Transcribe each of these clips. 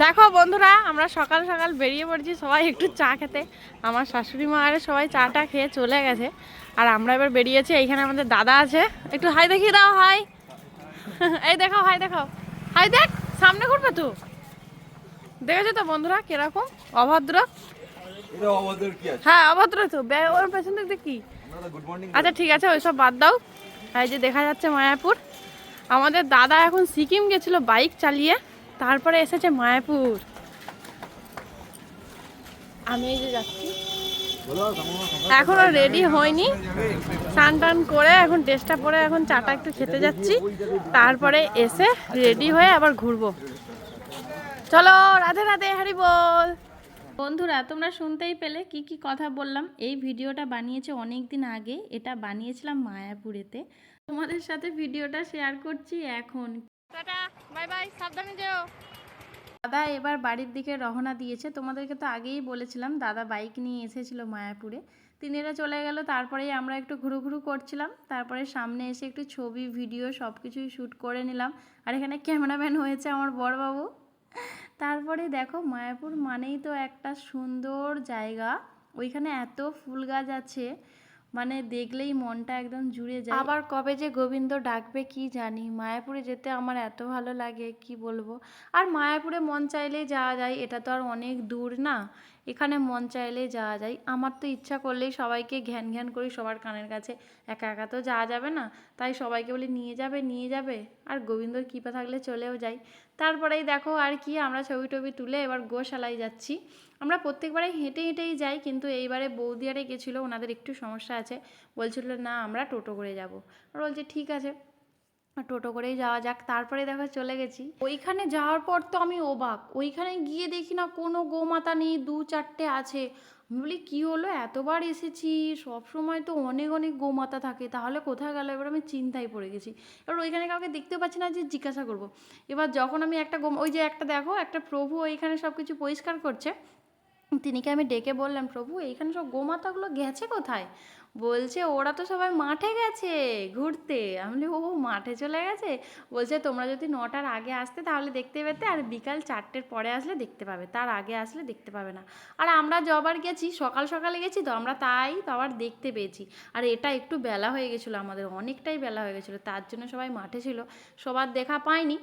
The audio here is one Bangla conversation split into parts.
দেখো বন্ধুরা আমরা সকাল সকাল বেরিয়ে পড়ছি সবাই একটু চা খেতে। আমার শাশুড়ি মা আর সবাই চাটা খেয়ে চলে গেছে। আর আমরা এবার বেরিয়েছি এইখানে আমাদের দাদা আছে। একটু হাই দেখিয়ে দাও হাই। এই দেখো হাই দেখো। হাই দেখ সামনে ঘুরবে তো? দেখেছ তো বন্ধুরা কীরকম? অভদ্র? হ্যাঁ অভদ্র তো। ওর পেছন দিয়ে কি? আচ্ছা ঠিক আছে ওইসব বাদ দাও। এই যে দেখা যাচ্ছে মায়াপুর। আমাদের দাদা এখন সিকিম গেছিল বাইক চালিয়ে। তারপরে এসেছে মায়াপুর। আমি এই যে যাচ্ছি। এখনও রেডি হয়নি। স্নান টান করে এখন ড্রেসটা পরে এখন চাটা একটু খেতে যাচ্ছি। তারপরে এসে রেডি হয়ে আবার ঘুরবো। চলো রাধে রাধে হারি বল। বন্ধুরা তোমরা শুনতেই পেলে কি কি কথা বললাম। এই ভিডিওটা বানিয়েছে অনেক দিন আগে। এটা বানিয়েছিলাম মায়াপুরেতে। তোমাদের সাথে ভিডিওটা শেয়ার করছি এখন। টাটা। বাই বাই, সাবধানে যেও। দাদা এবার বাড়ির দিকে রওনা দিয়েছে। তোমাদেরকে তো আগেই বলেছিলাম, দাদা বাইক নিয়ে এসেছিল মায়াপুরে। তিনেরা চলে গেল, তারপরেই আমরা একটু ঘুরু ঘুরু করছিলাম। তারপরে সামনে এসে একটু ছবি, ভিডিও সব কিছুই শ্যুট করে নিলাম। আর এখানে ক্যামেরাম্যান হয়েছে আমার বড়বাবু। তারপরে দেখো, মায়াপুর মানেই তো একটা সুন্দর জায়গা। ওইখানে এত ফুল গাছ আছে। মানে দেখলেই মনটা একদম জুড়ে যায়। আবার কবে যে গোবিন্দ ডাকবে কি জানি, মায়াপুরে যেতে আমার এত ভালো লাগে, কি বলব? আর মায়াপুরে মন চাইলেই যাওয়া যায়, এটা তো আর অনেক দূর না। এখানে মন চাইলেই যাওয়া যায়। আমার তো ইচ্ছা করলেই সবাইকে ঘ্যান ঘ্যান করি সবার কানের কাছে। একা একা তো যাওয়া যাবে না। তাই সবাইকে বলি, নিয়ে যাবে নিয়ে যাবে। আর গোবিন্দর কৃপা থাকলে চলেও যাই। তারপরেই দেখো আর কি, আমরা ছবি টবি তুলে এবার গোশালায় যাচ্ছি। আমরা প্রত্যেকবারে হেঁটে হেঁটেই যাই, কিন্তু এইবারে বৌদিয়ারে গেছিল, ওনাদের একটু সমস্যা আছে। বলছিল, না, আমরা টোটো করে যাব। আর বলছে, ঠিক আছে। টোটো করেই যাওয়া যাক, তারপরে দেখো চলে গেছি। ওইখানে যাওয়ার পর তো আমি অবাক, ওইখানে গিয়ে দেখি না কোনো গোমাতা নেই, দু চারটে আছে। বলি, কী হলো? এতবার এসেছি, সব সময় তো অনেক অনেক গোমাতা থাকে, তাহলে কোথায় গেল? এবার আমি চিন্তায় পড়ে গেছি। এবার ওইখানে কাউকে দেখতে পাচ্ছি না যে জিজ্ঞাসা করব। এবার যখন আমি একটা গোম ওই যে একটা দেখো, একটা প্রভু ওইখানে সব কিছু পরিষ্কার করছে তিনিকে আমি ডেকে বললাম, প্রভু, এইখানে সব গোমাতাগুলো গেছে কোথায়? বলছে, ওরা তো সবাই মাঠে গেছে ঘুরতে। আমি ও, মাঠে চলে গেছে? বলছে, তোমরা যদি নটার আগে আসতে তাহলে দেখতে পেতে, আর বিকাল চারটের পরে আসলে দেখতে পাবে, তার আগে আসলে দেখতে পাবে না। আর আমরা যবার গেছি, সকাল সকালে গেছি, তো আমরা তাই তো আবার দেখতে পেয়েছি। আর এটা একটু বেলা হয়ে গেছিল, আমাদের অনেকটাই বেলা হয়ে গেছিল, তার জন্য সবাই মাঠে ছিল, সবার দেখা পাইনি।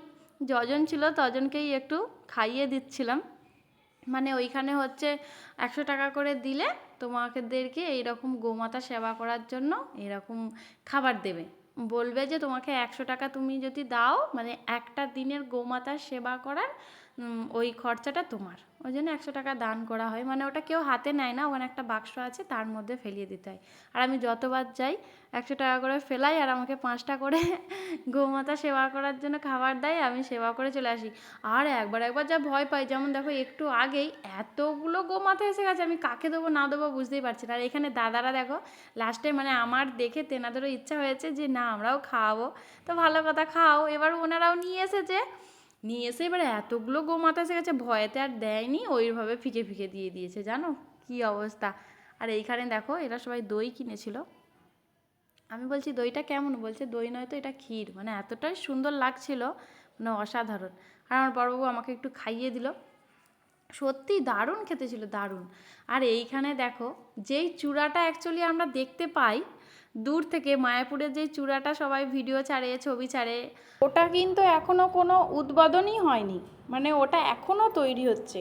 যজন ছিল, তজনকেই একটু খাইয়ে দিচ্ছিলাম। মানে ওইখানে হচ্ছে একশো টাকা করে দিলে তোমাদেরকে এইরকম গোমাতা সেবা করার জন্য এরকম খাবার দেবে। বলবে যে তোমাকে একশো টাকা তুমি যদি দাও মানে একটা দিনের গোমাতার সেবা করার ওই খরচাটা তোমার। ওই জন্য একশো টাকা দান করা হয়। মানে ওটা কেউ হাতে নেয় না, ওখানে একটা বাক্স আছে, তার মধ্যে ফেলিয়ে দিতে হয়। আর আমি যতবার যাই, একশো টাকা করে ফেলাই আর আমাকে পাঁচটা করে গোমাতা সেবা করার জন্য খাবার দেয়, আমি সেবা করে চলে আসি। আর একবার একবার যা ভয় পাই, যেমন দেখো একটু আগেই এতগুলো গোমাতা এসে গেছে, আমি কাকে দেবো না দেবো বুঝতেই পারছি না। আর এখানে দাদারা দেখো লাস্টে মানে আমার দেখে তেনাদেরও ইচ্ছা হয়েছে যে, না, আমরাও খাওয়াবো। তো ভালো কথা, খাও। এবার ওনারাও নিয়ে এসেছে নিয়ে এসে এবার এতগুলো গোমাতা এসে গেছে ভয়েতে আর দেয়নি, ওইভাবে ফিকে ফিকে দিয়ে দিয়েছে, জানো? কি অবস্থা? আর এইখানে দেখো, এরা সবাই দই কিনেছিল। আমি বলছি, দইটা কেমন? বলছে, দই নয় তো, এটা ক্ষীর। মানে এতটাই সুন্দর লাগছিল মানে অসাধারণ। আর আমার বড়বাবু আমাকে একটু খাইয়ে দিল। সত্যি দারুণ খেতে ছিল, দারুণ। আর এইখানে দেখো, যেই চূড়াটা অ্যাকচুয়ালি আমরা দেখতে পাই দূর থেকে মায়াপুরের যেই চূড়াটা সবাই ভিডিও ছাড়ে ছবি ছাড়ে। ওটা কিন্তু এখনও কোনো উদ্বোধনই হয়নি। মানে ওটা এখনও তৈরি হচ্ছে।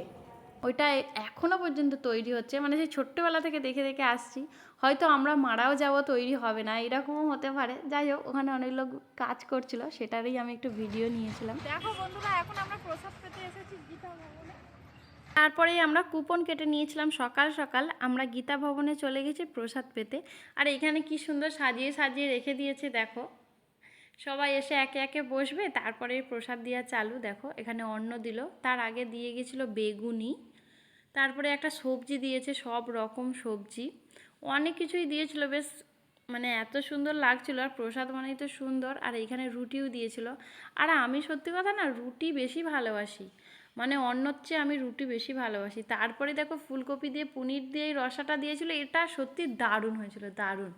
ওইটা এখনও পর্যন্ত তৈরি হচ্ছে। মানে সেই ছোট্টবেলা থেকে দেখে দেখে আসছি। হয়তো আমরা মারাও যাব তৈরি হবে না এরকমও হতে পারে। যাই হোক ওখানে অনেক লোক কাজ করছিল সেটারই আমি একটু ভিডিও নিয়েছিলাম। দেখো বন্ধুরা এখন আমরা প্রসাদ পেতে এসেছি গীতা ভবনে তারপরেই আমরা কুপন কেটে নিয়েছিলাম সকাল সকাল। আমরা গীতা ভবনে চলে গেছি প্রসাদ পেতে। আর এখানে কি সুন্দর সাজিয়ে সাজিয়ে রেখে দিয়েছে, দেখো। সবাই এসে একে একে বসবে, তারপরে প্রসাদ দেওয়া চালু, দেখো। এখানে অন্ন দিল। তার আগে দিয়ে গেছিল বেগুনি। তারপরে একটা সবজি দিয়েছে, সব রকম সবজি। অনেক কিছুই দিয়েছিল, বেশ মানে এত সুন্দর লাগছিল আর প্রসাদ মানেই তো সুন্দর আর এখানে রুটিও দিয়েছিল। আর আমি সত্যি কথা না রুটি বেশি ভালোবাসি। মানে অন্যর চেয়ে আমি রুটি বেশি ভালোবাসি। তারপরে দেখো ফুলকপি দিয়ে, পনির দিয়ে এই রসাটা দিয়েছিল, এটা সত্যি দারুণ হয়েছিল, দারুণ।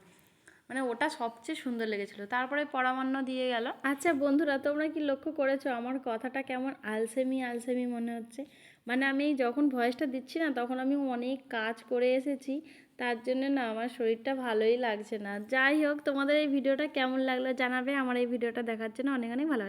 মানে ওটা সবচেয়ে সুন্দর লেগেছিল। তারপরে পরামান্য দিয়ে গেল। আচ্ছা বন্ধুরা, তোমরা কি লক্ষ্য করেছ? আমার কথাটা কেমন আলসেমি আলসেমি মনে হচ্ছে। মানে আমি যখন ভয়েসটা দিচ্ছি না, তখন আমি অনেক কাজ করে এসেছি। তার জন্য না আমার শরীরটা ভালোই লাগছে না। যাই হোক, তোমাদের এই ভিডিওটা কেমন লাগল জানাবে? আমার এই ভিডিওটা দেখার জন্য অনেক অনেক ভালোবাসা।